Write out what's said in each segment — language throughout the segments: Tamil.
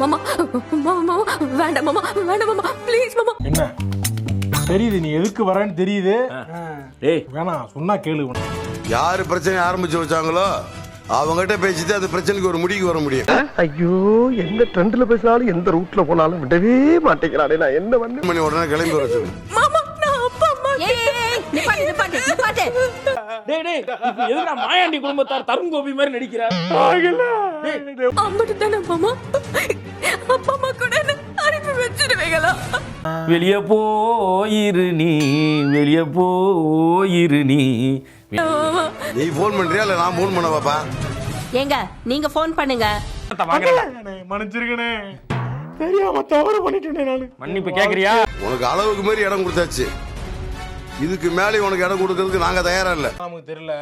மாமா மாமா வேண்டாம் மாமா வேண்டாம் மாமா ப்ளீஸ் மாமா. என்ன? தெரியுது நீ எதுக்கு வரேன்னு தெரியுது. ஏய். வேணாம் சொன்னா கேளு. யாரு பிரச்சனை ஆரம்பிச்சு வச்சாங்களோ அவங்ககிட்ட பேசிட்டு அந்த பிரச்சனைக்கு ஒரு முடிவுக்கு வர முடியும். ஐயோ எந்த ட்ரெண்ட்ல பேசினாலும் எந்த ரூட்ல போனாலும் விடவே மாட்டேங்கிறானே நான் என்ன பண்ண மணி உடனே கிளம்பி வர சொல்லு. மாமா நான் அப்பா அம்மா ஏய் நிப்பாட்டு நிப்பாட்டு நிப்பாட்டு. டேய் டேய் இப்ப எதுக்குடா மாயாண்டி குடும்பத்தார் தருண் கோபி மாதிரி நடிக்கிறார்? அம்பிட்டு தானே மாமா அப்பா அம்மா கூட அனுப்பி வச்சிருவீங்களா? வெளிய போயிரு நீ. வெளிய போயிரு நீ. நீ போன் பண்றியா இல்ல நான் போன் பண்ண பாப்பா ஏங்க நீங்க ஃபோன் பண்ணுங்க. மன்னிச்சிருக்கனே தெரியாம தவறு பண்ணிட்டேனே நானு. மன்னிப்பு கேக்குறியா? உனக்கு அளவுக்கு மீறி இடம் கொடுத்தாச்சு. இதுக்கு மேலே உனக்கு இடம் கொடுக்கறதுக்கு நாங்க தயாரா இல்ல. நமக்கு தெரியல.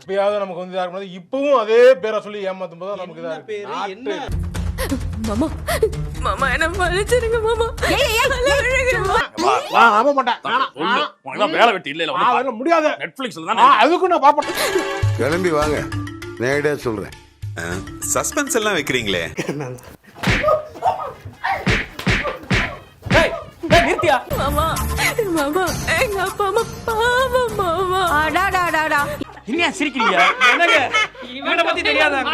இப்பயாவது நமக்கு வந்து இதா இருக்கும்போது இப்பவும் அதே பேரை சொல்லி ஏமாத்தும் போது நமக்கு இதா இருக்கு. நாட்டு- மாமா மாமா என்ன மன்னிச்சிருங்க மாமா. நம்ப மாட்டேன். உனக்கு தான் வேலை வெட்டி இல்ல இல்ல ஆ, வேணாம், முடியாது. நெட்ஃபிளிக்ஸ்ல தானே? அதுக்கும் நான் பாப்பேன் கிளம்பி வாங்க. நேரடியா சொல்றேன். சஸ்பென்ஸ் எல்லாம் வைக்கிறீங்களே? நிறுத்தியா? மாமா மாமா எங்க அப்பா அம்மா பாவம் மாமா. அடாடாடாடா என்னையா சிரிக்கிறீங்க? என்னங்க? இவனை பத்தி தெரியாதாங்க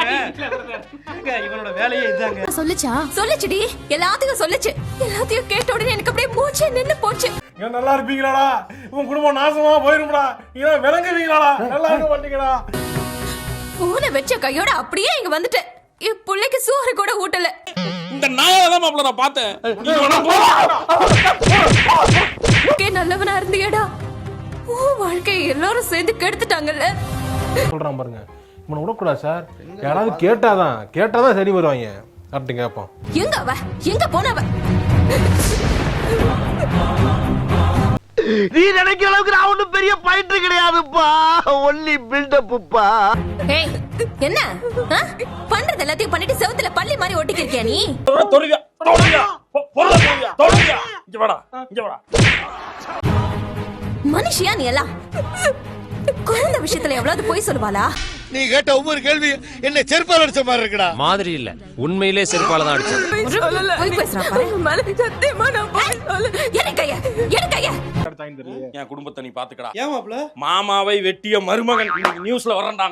இவனோட வேலையே இதாங்க? சொல்லுச்சா? சொல்லுச்சுடி. எல்லாத்தையும் சொல்லுச்சு. எல்லாத்தையும் கேட்ட உடனே எனக்கு அப்படியே மூச்சே நின்னு போச்சு. நீங்க நல்லா இருப்பீங்களாடா. உன் குடும்பம் நாசமா போயிரும்டா. நீங்க விளங்குவீங்களாடா. நல்லா இருக்க மாட்டீங்கடா. பூனை வச்ச கையோட அப்படியே இங்க வந்துட்டேன். என் பிள்ளைக்கு சோறு கூட ஊட்டல. மாப்பிள்ள நான் பார்த்தேன். நல்லவனா இருந்தியடா. உன் வாழ்க்கையை எல்லாரும் சேர்ந்து கெடுத்துட்டாங்கல்ல. சொல்றான் பாருங்க. இவனை விடக்கூடாது சார். யாராவது கேட்டாதான் கேட்டாதான் சரி வருவாங்க. கரெக்டு கேட்போம். எங்க அவ? எங்க போனவ? நீ நினைக்கிற அளவுக்கு நான் ஒண்ணும் பெரிய பயிற்று கிடையாதுப்பா. ஒன்லி பில்டப்புப்பா என்ன? பண்றது எல்லாத்தையும் பண்ணிட்டு செவுத்துல பள்ளி மாதிரி ஒட்டிக்கிறியா நீ? தொட- தொடுவியா தொடுவியா பொ- பொருளை தொடுவியா தொடுவியா இங்க வாடா இங்க வாடா. மனுஷியா நீ எல்லாம்? குழந்தை விஷயத்துல எவ்வளவு போய் சொல்லுவாளா? நீ கேட்ட ஒவ்வொரு கேள்வி என்ன செருப்பால் அடிச்ச மாதிரி இருக்குடா. மாதிரி இல்ல. உண்மையிலே செருப்பால தான் அடிச்சது. போய் பேசுறான் பாரு. சத்தியமா நான் போய் சொல்ல எனக்கைய எனக்கைய என் குடும்பத்தை நீ பாத்துக்கடா ஏன் மாப்ள மாமாவை வெட்டிய மருமகன் நியூஸ்ல வரேன்டா.